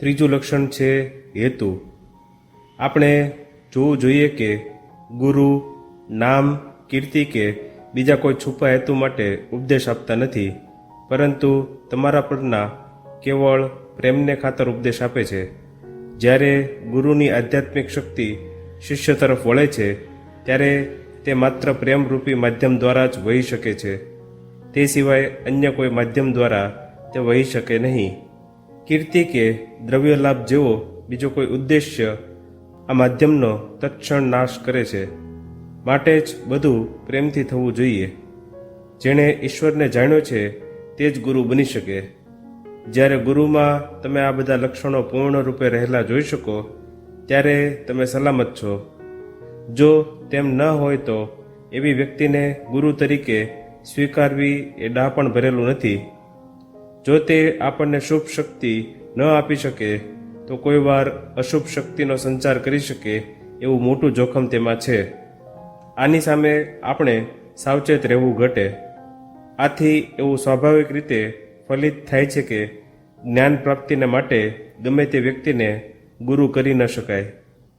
ત્રીજું લક્ષણ છે હેતુ. આપણે જોવું જોઈએ કે ગુરુ, નામ, કીર્તિ કે બીજા કોઈ છુપા હેતુ માટે ઉપદેશ આપતા નથી, પરંતુ તમારા પરના કેવળ પ્રેમને ખાતર ઉપદેશ આપે છે. જ્યારે ગુરુની આધ્યાત્મિક શક્તિ શિષ્ય તરફ વળે છે, ત્યારે તે માત્ર પ્રેમરૂપી માધ્યમ દ્વારા જ વહી શકે છે. તે સિવાય અન્ય કોઈ માધ્યમ દ્વારા તે વહી શકે નહીં. કીર્તિ કે દ્રવ્ય લાભ જેવો બીજો કોઈ ઉદ્દેશ્ય આ માધ્યમનો તત્ક્ષણ નાશ કરે છે. માટે જ બધું પ્રેમથી થવું જોઈએ. જેણે ઈશ્વરને જાણ્યો છે, તે જ ગુરુ બની શકે. જ્યારે ગુરુમાં તમે આ બધા લક્ષણો પૂર્ણ રૂપે રહેલા જોઈ શકો, ત્યારે તમે સલામત છો. જો તેમ ન હોય તો એવી વ્યક્તિને ગુરુ તરીકે સ્વીકારવી એ ડાપણ ભરેલું નથી. જો તે આપણને શુભ શક્તિ ન આપી શકે, તો કોઈ વાર અશુભ શક્તિનો સંચાર કરી શકે એવું મોટું જોખમ તેમાં છે. આની સામે આપણે સાવચેત રહેવું ઘટે. આથી એવું સ્વાભાવિક રીતે ફલિત થાય છે કે જ્ઞાન પ્રાપ્તિને માટે ગમે તે વ્યક્તિને ગુરુ કરી ન શકાય.